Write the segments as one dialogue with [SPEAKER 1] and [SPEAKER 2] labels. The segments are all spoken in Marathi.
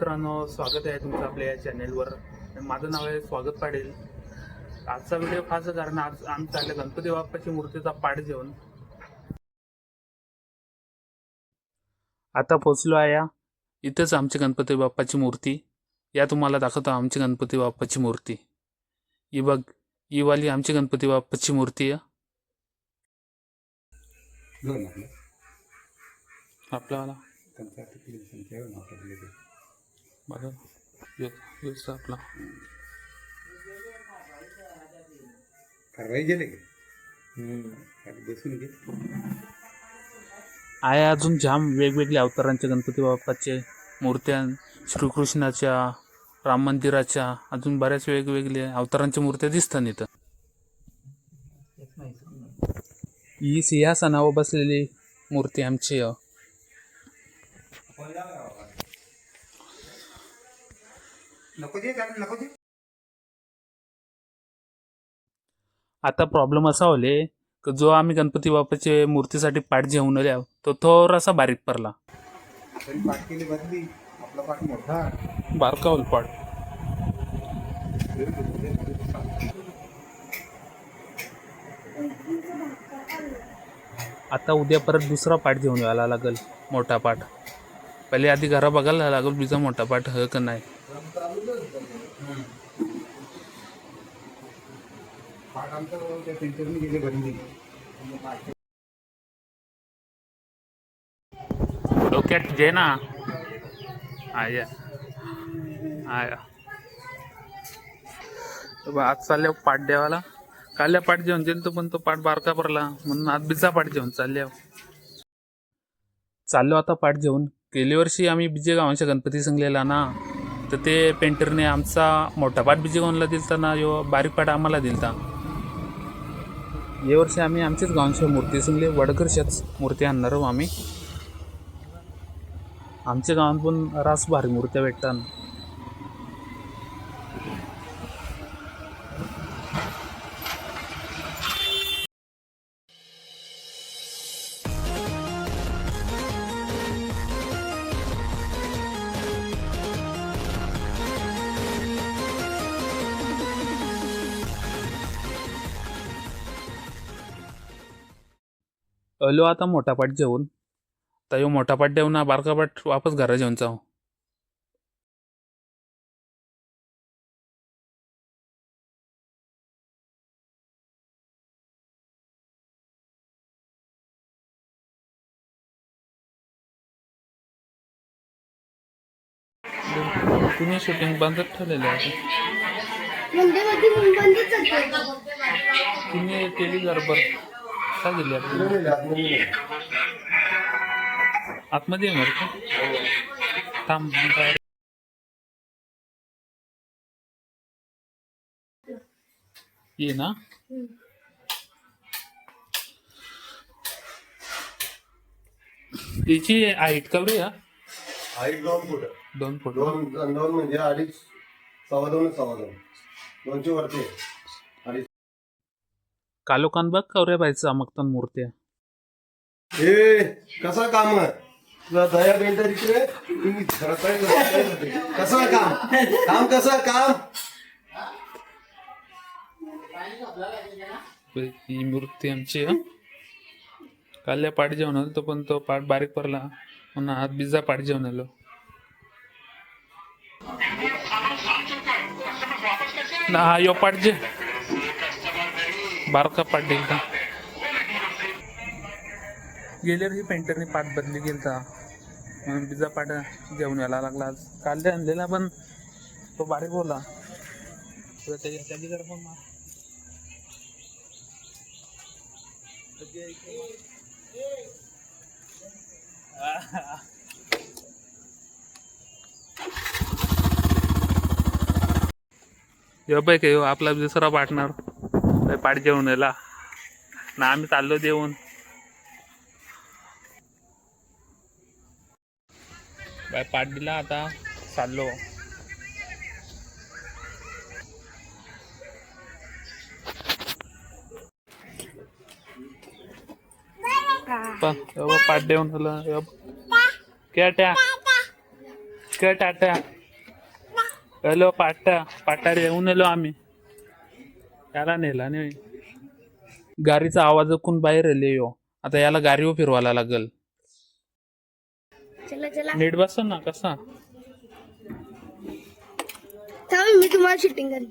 [SPEAKER 1] मित्रांनो स्वागत आहे तुमचं आपल्या या चॅनेलवर माझं नाव आहे स्वागत पाटील. आजचा व्हिडिओ खास कारण आज आम्ही चालले गणपती बाप्पाची मूर्तीचा पाठ घेऊन. आता पोचलो आहे या. इथेच आमची गणपती बाप्पाची मूर्ती. या तुम्हाला दाखवतो आमची गणपती बाप्पाची मूर्ती. ही बघ ही वाली आमची गणपती बाप्पाची मूर्ती आहे. आपल्याला. बघा यो- योच आपला.
[SPEAKER 2] बसून घे.
[SPEAKER 1] आहे अजून जाम वेगवेगळ्या अवतारांचे गणपती बाप्पाचे मूर्त्या श्रीकृष्णाच्या राम मंदिराच्या अजून बऱ्याच वेगवेगळ्या अवतारांच्या मूर्त्या दिसतात इथं. ही सिंहासनावर बसलेली मूर्ती आमची
[SPEAKER 2] नको दे त्याला नको दे.
[SPEAKER 1] आता प्रॉब्लेम असा होले की जो आम्ही गणपती बाप्पाचे मूर्तीसाठी पाठ घेऊन आल्या तो थोडासा बारीक पडला.
[SPEAKER 2] आपण पाठ केली बदली आपला पाठ मोठा.
[SPEAKER 1] बारका पाठ. आता उद्या परत दुसरा पाठ घेऊन यायला लागेल मोठा पाठ. पहिले आधी घरा बघायला लागेल बिजा मोठा पाठ ह का नाही.
[SPEAKER 2] पाठ त्या गेले
[SPEAKER 1] डोक्यात जे ना आया. आया. आज चालल्या पाठ द्यावाला. काल्या पाठ जेवण दिलं तो पण तो पाठ बारका पडला. म्हणून आज बिजा पाठ जेवण चालल्या. चाललो आता पाठ जेवण गेल्या वर्षी आम्ही बिजे गावांच्या गणपती संगलेला ना तर ते पेंटरने आमचा मोठा पाठ बिजे दिलता ना यो बारीक पाठ आम्हाला दिलता. या वर्षी आम्ही आमच्याच गावांच्या मूर्ती संगले वडकरच्याच मूर्ती आणणार आहोत आम्ही. आमच्या गावात पण रास भारी मूर्त्या भेटतात. अलो आता मोठा पाठ जेवून. तर ह्यो मोठा पाठ देऊ ना बारका पाठ वापस घरा जेवण जाऊ. तुम्ही शूटिंग बंदच ठेवलेलं आहे. तुम्ही केली गडबड का गेली आतमध्ये? येणार का? थांब बाहेर. ये ना. तिची हाईट कवडी हा
[SPEAKER 3] हाईट दोन फूट.
[SPEAKER 1] दोन फूट.
[SPEAKER 3] दोन दोन म्हणजे अडीच सव्वा दोन सव्वा दोन. दोनशे वरती
[SPEAKER 1] कालोकान बघ कवऱ्या बायचं मगतन मूर्त्या.
[SPEAKER 3] ए कसा काम आहे? तुला दया पेंटर इकडे तुम्ही? कसं काम? काम कसं काम?
[SPEAKER 1] ही मूर्ती आमची हं. काल्या पाठ जेवण आलो तो पण तो पाठ बारीक पडला. म्हणून आज बिजा पाठ जेवण आलो. ना हा यो पाठ जे. बारका पाठ देईल का? गेल्यावर ही पेंटरने पाठ बदली गेलता म्हणून बिजा पाठ जेवण यायला लागला आज. काल आणलेला पण तो बारीक बोला त्याच्या त्याची जरा पण. यो बाई काय आपला दुसरा पार्टनर पाठ जेवण ना आम्ही चाललो देऊन बाय पाठ दिला आता. चाललो. पाठ देऊन आला केट्या ट्या हॅलो पाट्या पाट्या येऊन आलो आम्ही. याला नेला नाही. गाडीचा आवाज ऐकून बाहेर आले यो. आता याला गाडीवर फिरवायला लागल.
[SPEAKER 4] चला चला.
[SPEAKER 1] नीट बस ना कसा?
[SPEAKER 4] थांब मी तुम्हाला शूटिंग करेन.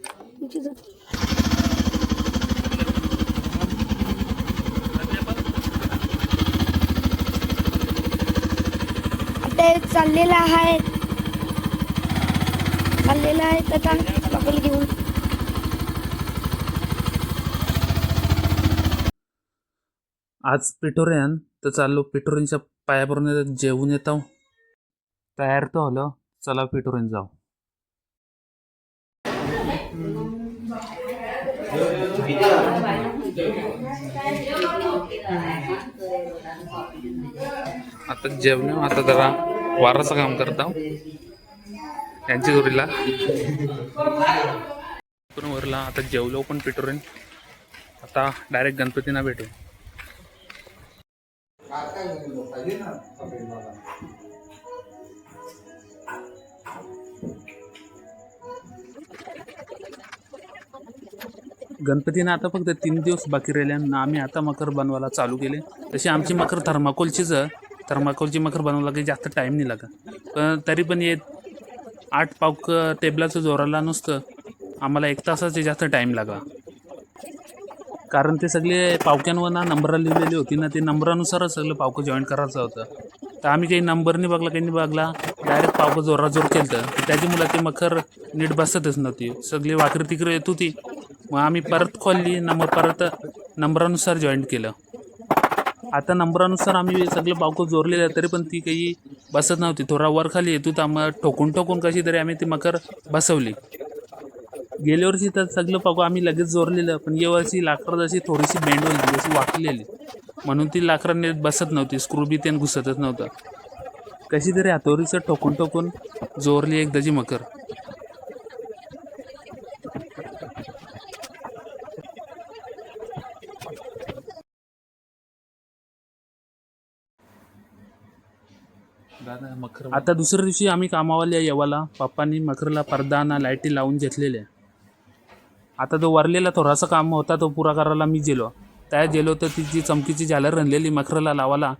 [SPEAKER 4] आता चाललेला आहे. चाललेला आहे आता बाबाला घेऊन
[SPEAKER 1] आज पिठोऱ्यान तर चाललो पिठोऱ्यांच्या पायापर्यंत जेवून येतो. तयार तर हलो चला पिठोऱ्यान जाऊ. आता जेवण आता जरा वाराचं काम करता. यांची जोडीला. पण वरला आता जेवलो पण पिठोरेन. आता डायरेक्ट गणपतींना भेटू. गणपतीनं आता फक्त तीन दिवस बाकी राहिले आम्ही आता मकर बनवायला चालू केले. तशी आमची मकर थर्माकोलचीच. थर्माकोलची मकर बनवायला काही जास्त टाईम नाही लागत. पण तरी पण ये आठ पावक टेबलाचं जोराला नुसतं आम्हाला एक तासाचे जास्त टाईम लागला. कारण ते सगळे पावक्यांवर ना नंबर लिहिलेली होती ना ते नंबरानुसारच सगळं पावकं जॉईन करायचं होतं. तर आम्ही काही नंबर नाही बघला काही नाही बघला. डायरेक्ट पावकं जोराजोर केलं तर त्याची मुलं ते मखर नीट बसतच नव्हती. सगळी वाकरी तिकडे येत होती. मग आम्ही परत खोलली नंबर परत नंबरानुसार जॉईन केलं. आता नंबरानुसार आम्ही सगळं पावकं जोरलेलं आहे तरी पण ती काही बसत नव्हती. थोडा वर खाली येत होता. मग ठोकून ठोकून कशी तरी आम्ही ती मखर बसवली. गेल्या वर्षी तर सगळं पाकू आम्ही लगेच जोरलेलं पण या वर्षी लाकड जशी थोडीशी बेंड होती जशी वाकलेली. म्हणून ती लाकडं नीट बसत नव्हती स्क्रू बी त्यानं घुसतच नव्हतं. कशी तरी हातोरीचं ठोकून ठोकून जोरली एकदाची मकर आता दुसऱ्या दिवशी आम्ही कामावाल्या येवाला पप्पांनी मकरला पडदा लाईटी लावून घेतलेल्या. आता तो वरलेला थोडासा काम होता तो पुरा करायला मी गेलो त्या गेलो तर ती जी चमकीची झालर रनलेली मखराला लावाला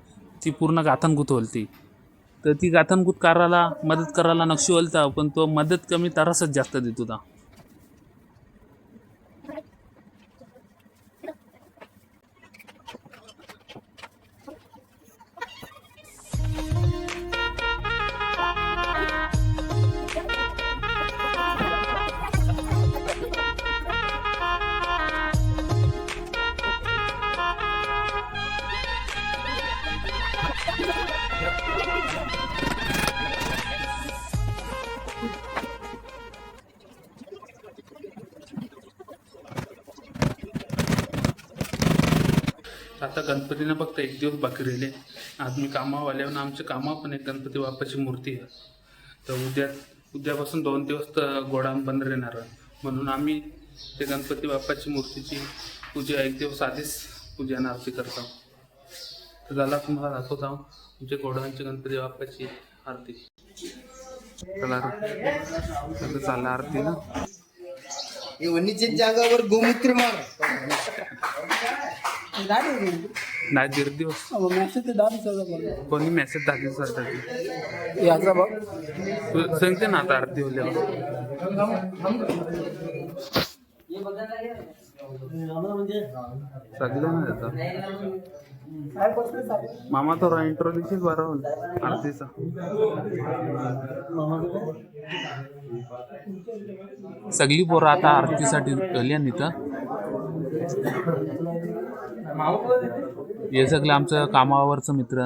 [SPEAKER 1] ती पूर्ण गाथनगुत होलती. तर ती गाथनगुत करायला मदत करायला नक्षी होलता पण तो मदत कमी तरासच जास्त देत होता. गणपतीनं फक्त एक दिवस बाकी राहिले. आज मी कामावाल्यावर आमच्या कामा पण एक गणपती बाप्पाची मूर्ती आहे. तर उद्या उद्यापासून दोन दिवस तर गोडाऊन बंद राहणार. म्हणून आम्ही ते गणपती बाप्पाची मूर्तीची पूजा एक दिवस आधीच पूजा आणि आरती करतो. तर झाला तुम्हाला दाखवत. आहो म्हणजे गोडाऊनची गणपती बाप्पाची आरती. चला आता आरती ना?
[SPEAKER 2] वणीच्या जागावर गोमूत्र मार.
[SPEAKER 1] नाही दीड दिवस. कोणी मेसेज टाकले सर
[SPEAKER 2] याचा बघ
[SPEAKER 1] तू सांगते ना आता आरती होल्यावर सगळं ना त्याचा. मामा तो इंट्रोडक्शन बरा होईल. आरतीचा. सगळी पोरं आता आरतीसाठी कल्याण इथं. हे सगळं आमचं कामावरचं मित्र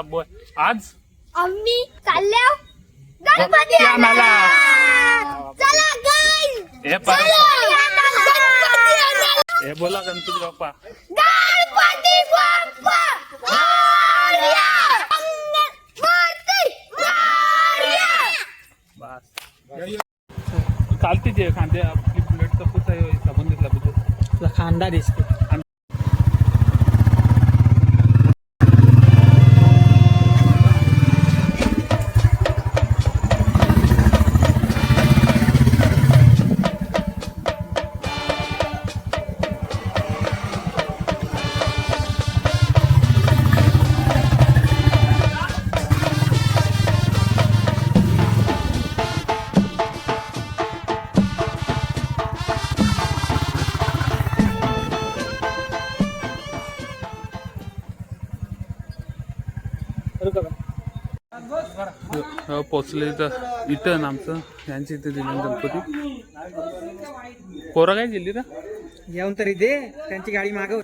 [SPEAKER 1] आज?
[SPEAKER 4] आम्ही चालल्या गणपती
[SPEAKER 1] आणायला.
[SPEAKER 4] चला गाईज
[SPEAKER 1] हे. हे बोला गणपती बाप्पा.
[SPEAKER 4] गणपती बाप्पा. मोरया. गणपती मोरया.
[SPEAKER 1] बस. चालते जे खांदे आपली प्लेटचा पुसा साबून घेतला पाहिजे
[SPEAKER 5] खांदा दिसतो.
[SPEAKER 1] पोचले तर इथं ना आमचं यांच्या इथे दिलं गणपती. पोरं काय गेली रे?
[SPEAKER 5] येऊन तरी दे त्यांची गाडी मागव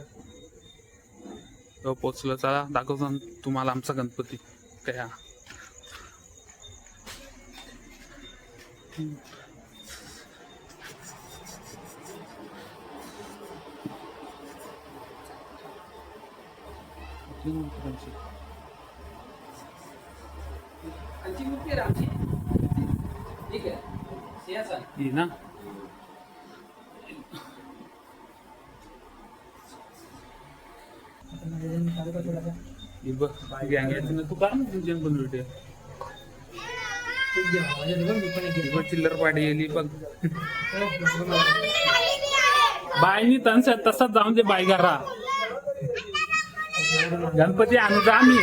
[SPEAKER 1] हो पोचलं चला दाखवतो तुम्हाला आमचा गणपती. काय हा. ही ना तू काय जेवण पण भेटे ही बघ चिल्लर गेली बघ. बायनी तनस तसाच जाऊन दे बाय घरा गणपती आणू जा आम्ही?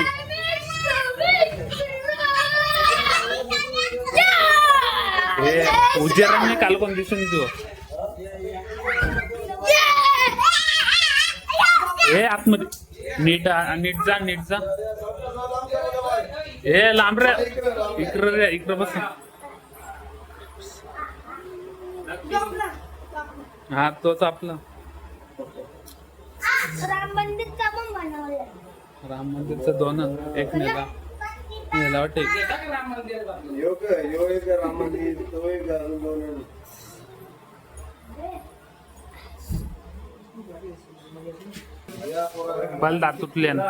[SPEAKER 1] हे कोण दिसून तू हे आतमध्ये. नीट नीट जा नीट जा. ए लांब रे. इकडं रे इकडं बस. हा तोच आपला.
[SPEAKER 4] राम मंदिरचं
[SPEAKER 1] दोन एक नेला नेला वाटतंय.
[SPEAKER 3] योग योग एक राम मंदिर तो एक अजून दोन
[SPEAKER 1] बल दात तुटले ना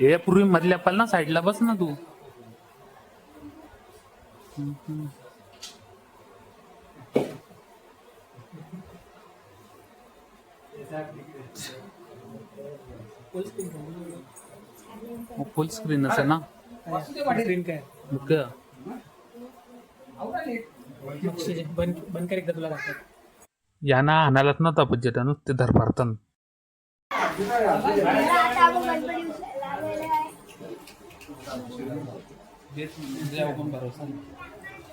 [SPEAKER 1] हे पूर्वी मधल्या पल ना साईडला बस ना तू. फुल स्क्रीन असेल ना?
[SPEAKER 5] स्क्रीन काय. बंद बंद कर एकदा तुला दाखव
[SPEAKER 1] यांना आणायलाच नव्हता पर्यटन ते धरपारतन
[SPEAKER 4] गणपती उचलायला आलेले आहे.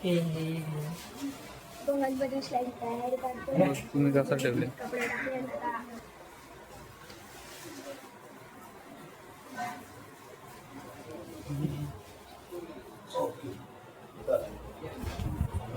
[SPEAKER 5] हे हे हे.
[SPEAKER 4] आपण गणपती उचलायची तयारी करतोय
[SPEAKER 1] तुम्ही कसं ठेवले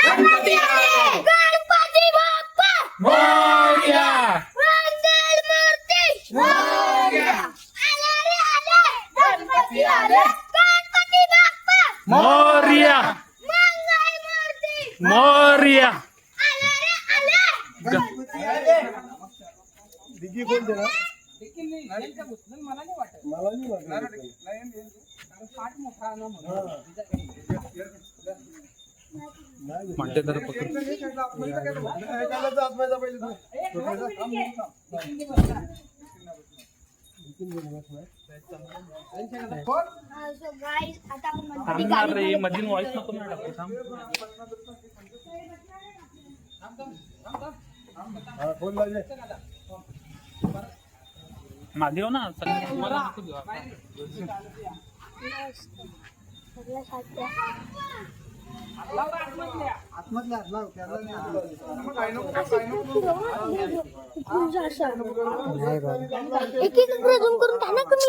[SPEAKER 4] कपडे टाकले आता.
[SPEAKER 6] गणपती बाप्पा
[SPEAKER 5] मंगलमूर्ती
[SPEAKER 4] आले रे आले
[SPEAKER 1] मोर्या मोर्या
[SPEAKER 3] डिगी कोण देणार मला नाही वाटत.
[SPEAKER 1] म्हणते तर पकड
[SPEAKER 3] एकाला तर आतमध्ये जा पहिले तू.
[SPEAKER 4] आता आपण म्हणतो
[SPEAKER 1] थांबणार रे मधील व्हॉइस नको ना टाकू थांब
[SPEAKER 3] फोन लावले.
[SPEAKER 1] मागे हो ना नको देऊ
[SPEAKER 4] साध्य.
[SPEAKER 2] आतमधल्या.
[SPEAKER 4] एक एक करून त्यांना कमी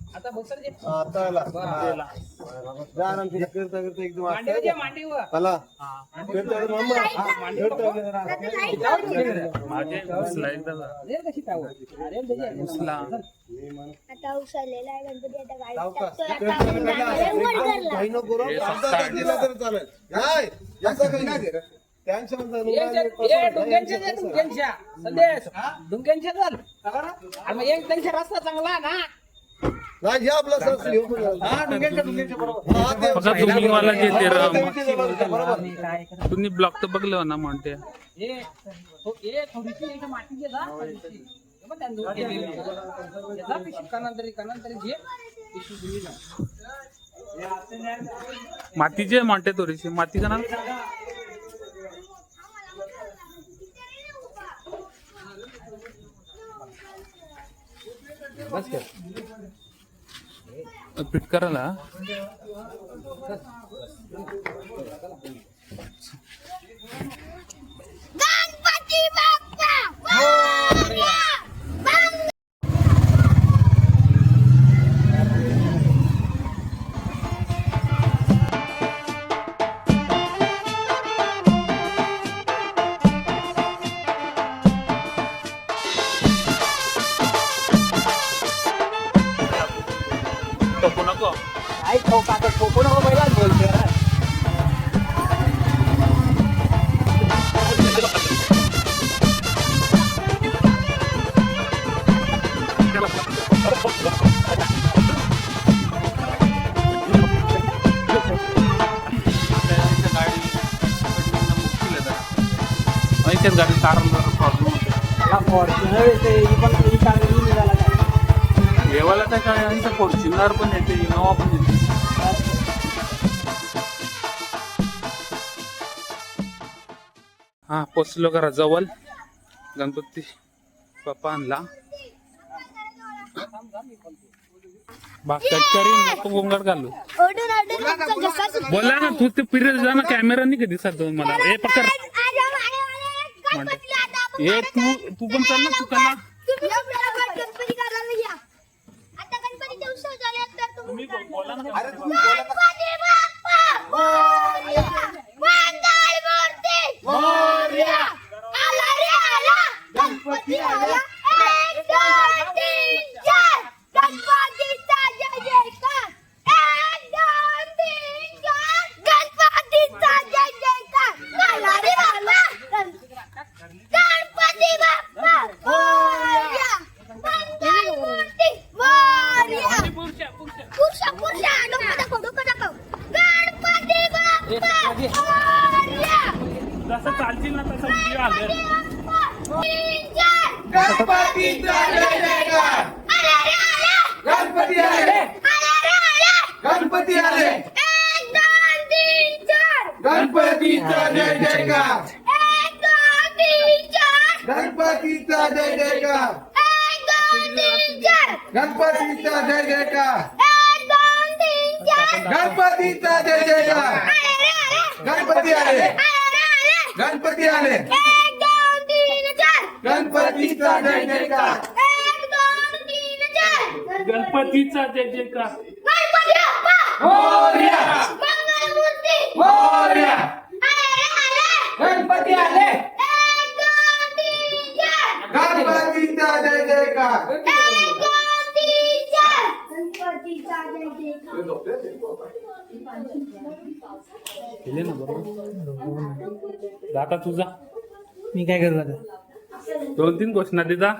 [SPEAKER 3] जे, आता आला. जा आराम से. करता करता एकदम आस्ते. चला.
[SPEAKER 1] हा.
[SPEAKER 3] करता करता मम्मा. हा, करता करता.
[SPEAKER 1] मागे घुसला एकदा जा. घुसला
[SPEAKER 4] आता उचललेला आहे गणपती आता गाडीत
[SPEAKER 3] सावकाश.
[SPEAKER 4] टाकतोय.
[SPEAKER 3] करता
[SPEAKER 4] आता
[SPEAKER 3] करता.
[SPEAKER 4] आपण वर
[SPEAKER 3] एकदम
[SPEAKER 4] धरला.
[SPEAKER 3] घाई नको करू.
[SPEAKER 1] हे
[SPEAKER 3] अर्धा
[SPEAKER 1] सस्ता
[SPEAKER 3] तास दिला तर चालेल. नाही, नाही रे. आहे,
[SPEAKER 5] डुंग्यांच्या. डुंग्यांच्या संदेश डुंग्यांच्या चाल आणि मग एक त्यांच्या रस्ता चांगला ना
[SPEAKER 3] नाही, आपला सर
[SPEAKER 1] तुम्ही मला जे ते राम-. तुम्ही ब्लॉक तर बघलं ना म्हणते.
[SPEAKER 5] मातीची जा थोडीशी. हे बघ त्यांनी दूर केलेली आहे. हे जा पिशवी कानांतरी कानांतरी घे पिशवी दिली ना
[SPEAKER 1] मातीचे म्हणते थोडीशी माती का ना. फिट
[SPEAKER 4] गणपती बाप्पा!
[SPEAKER 5] फॉर्च्युनर पण
[SPEAKER 1] येते इनोवा पण येते हा पोचलो करा जवळ गणपती बाप्पा आणला. गोंगाट घालू. बोला ना तू ते पिरियड जा ना कॅमेरा नाही कधी दिसत मला? ए पकड. ए तू तू पण चल ना तू कला
[SPEAKER 4] तुम्ही फटाफट गणपती करायला या आता गणपतीचे उत्सव झाले आहेत तर तुम्ही गणपती बाप्पा मोरया! मंगळ मूर्ती आला रे आला गणपती आला एक दोन तीन चार गणपतीचा जय जयकार एक दोन तीन चार गणपतीचा जय जयकार आला रे आला गणपती
[SPEAKER 6] गणपतीचा जय जयकार
[SPEAKER 4] गणपतीचा जय जयकार
[SPEAKER 6] गणपती आले. गणपती आले. गणपतीचा जय जयकार गणपतीचा जय जयकार
[SPEAKER 4] हो, हो,
[SPEAKER 6] गणपती आले. गणपतीचा जय जयकार
[SPEAKER 1] केले ना बरोबर आता तुझा
[SPEAKER 5] मी काय करू आता
[SPEAKER 1] दोन तीन घोषणा देता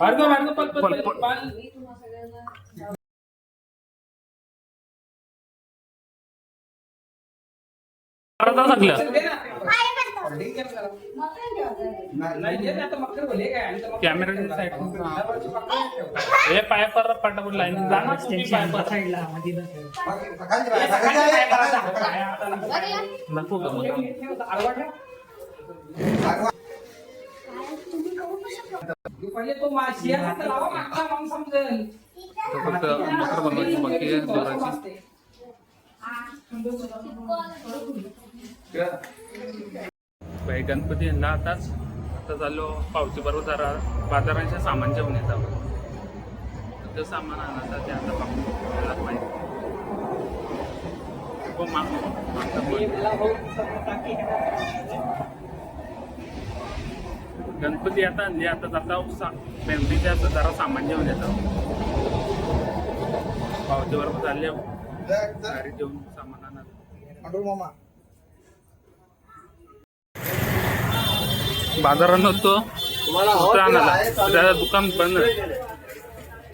[SPEAKER 1] मार्ग मार्ग अर्धा लागलं कॅमेरा साईड हे पाय पर पटापट लाईन तुम्ही पाय पर
[SPEAKER 5] साईडला.
[SPEAKER 1] नको का?
[SPEAKER 5] पहिले तो माशी समजेल
[SPEAKER 1] फक्त मकर बनवायची बाकी दोराची गणपती यंदा आताच आता चाललो पावती बरोबर जरा बाजारांच्या सामान जेवण येतात ते सामान आणायचं ते आता पाहून त्यालाच माहिती हो गणपती आता आणली आता जाता सा फॅमिलीच्या आता जरा सामान जेवण येतं पावती बरोबर चालले बाजारात नव्हतो. कुठं आणाला त्याचं दुकान बंद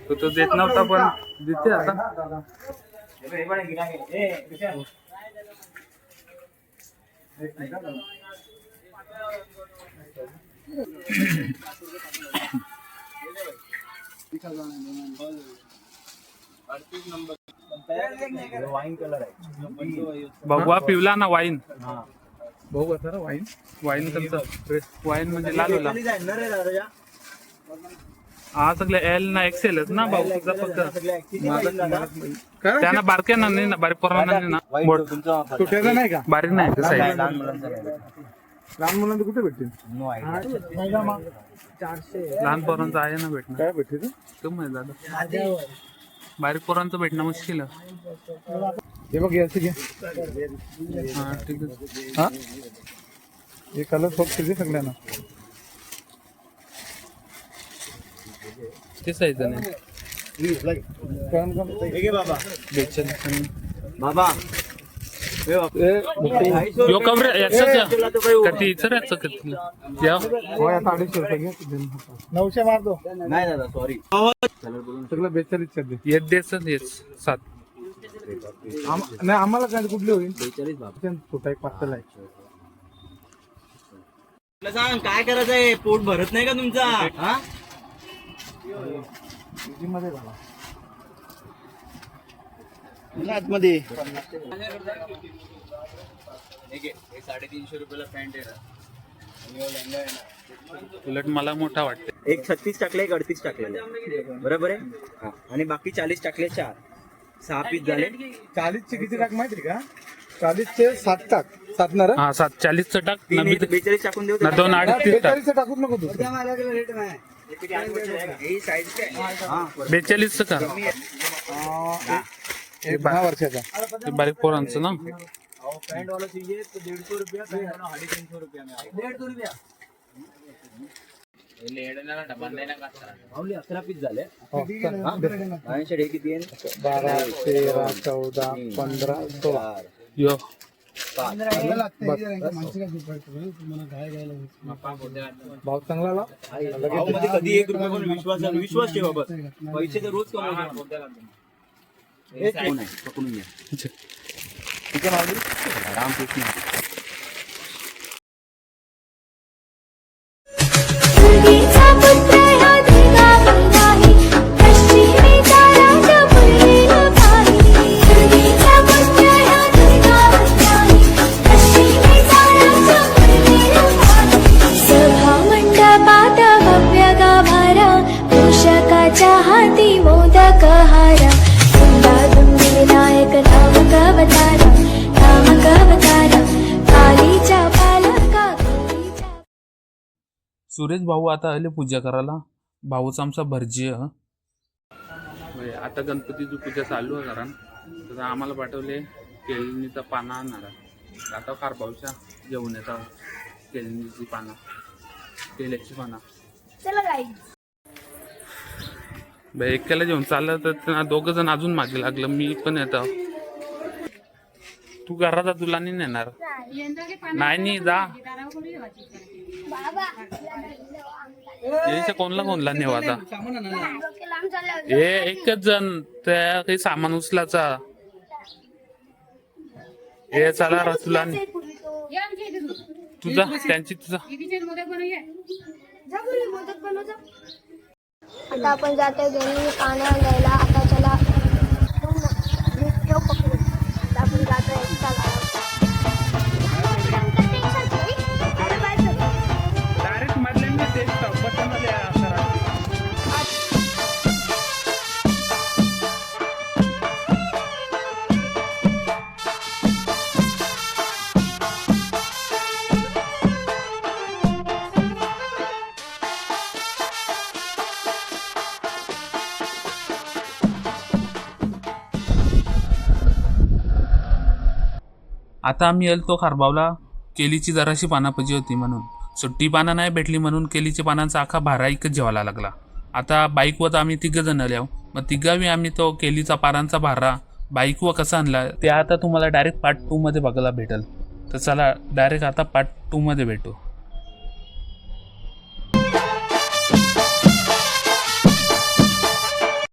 [SPEAKER 1] तो तो देत नव्हता पण देते आता. भगवा पिवला ना वाईन. भाऊ कसा वाईन. वाईन कसं वाईन म्हणजे लाल होला हा सगळे एल ना एक्सेलच ना भाऊ? तुझा फक्त त्यांना बारक्या ना नाही ना बारीक पोरांना नाही ना
[SPEAKER 2] नाही का?
[SPEAKER 1] बारीक नाही साईड
[SPEAKER 2] लहान मुलांना कुठे भेटतील?
[SPEAKER 1] लहान पोरांचं आहे ना भेटणं.
[SPEAKER 2] काय
[SPEAKER 1] बारीक पोरांचं भेटणं मुश्किल. आहे
[SPEAKER 2] हे बघ याचं घे.
[SPEAKER 1] हा ठीक आहे.
[SPEAKER 2] हा? हे कलर फक्त दे सगळ्यांना.
[SPEAKER 1] ते साईजचं नाही आणि-
[SPEAKER 3] बाबा
[SPEAKER 1] यो कवर याचं का ती इतर? या
[SPEAKER 2] अडीचशे रुपये नऊशे मारतो.
[SPEAKER 3] नाही दादा सॉरी
[SPEAKER 2] सगळं बेचाळीसच्या दे.
[SPEAKER 1] येत द्यायचं येत सात.
[SPEAKER 2] नाही आम्हाला काय कुठली होईल?
[SPEAKER 3] बेचाळीस
[SPEAKER 2] छोटा एक पातळ आहे.
[SPEAKER 3] सांग काय करायचंय? पोट भरत नाही का तुमचा? हा?
[SPEAKER 2] मध्ये घाला.
[SPEAKER 3] आतमध्ये. साडेतीनशे रुपयाला पॅन्ट आहे
[SPEAKER 1] उलट मला मोठा वाटते
[SPEAKER 7] एक छत्तीस टाकले एक अडतीस टाकलेले बरोबर आहे? आणि बाकी चाळीस टाकले चार. सहा पीस झाले.
[SPEAKER 2] चाळीसचे किती टाक माहिती का? चाळीसचे सात टाक. सात ना रे?
[SPEAKER 1] हा सात. चाळीसचं टाक
[SPEAKER 7] बेचाळीस टाकून देऊ
[SPEAKER 1] ना दोन अडीच तीस टाक.
[SPEAKER 2] बेचाळीसचं टाकूच नको तू.
[SPEAKER 7] ही काय
[SPEAKER 1] बेचाळीसचं का
[SPEAKER 2] दहा वर्षाचा.
[SPEAKER 1] ते बारीक पोरांचं ना?
[SPEAKER 2] हो, चल, दे.
[SPEAKER 7] ऐंशी किती आहे
[SPEAKER 2] बारा तेरा चौदा पंधरा सोळा.
[SPEAKER 1] यो.
[SPEAKER 2] भाव चांगला
[SPEAKER 7] कधी एक रुपये पण विश्वास विश्वास ठेवा बस. पैसे तर रोज कमवतो. कोण आहे? पकडून घ्या ठीक आहे माऊली रामकृष्ण
[SPEAKER 1] सुरेश भाऊ आता आले पूजा करायला. भाऊचा आमचा भरजी आता गणपतीची पूजा चालू आहे कारण तर आम्हाला पाठवले केळणीचा पाना आणणार आहे. आता कारभाऊच्या जेवण येतात केळीची पानं. केल्याची पानं.
[SPEAKER 4] चला गाई
[SPEAKER 1] बे एकट्याला जेवण चाललं तर त्यांना दोघं जण अजून मागे लागलं. मी पण येतो. तू घरात जा, तुला नाही नेणार. नाही नाही जा.
[SPEAKER 4] बाबा
[SPEAKER 1] कोणला कोणला नेऊ आता हे एकच जण त्या काही सामान उचलाचा हे चला
[SPEAKER 4] रसुला
[SPEAKER 1] तुझा त्यांची तुझा.
[SPEAKER 4] आता आपण जातोय दोन्ही पाण्या द्यायला आता चला. आपण जातोय चला
[SPEAKER 1] आता आम्ही तो खारबावला केलीची जराशी पानापजी पाहिजे होती म्हणून. सुट्टी पानं नाही भेटली म्हणून केलीच्या पानांचा आखा भारा इकत जेवायला लागला. आता बाईकवर आम्ही तिघं जण आल्या मग तिघावी आम्ही तो केलीचा पानांचा भारा बाईकवर कसा आणला ते आता तुम्हाला डायरेक्ट पार्ट टूमध्ये बघायला भेटेल. तर चला डायरेक्ट आता पार्ट टूमध्ये भेटू.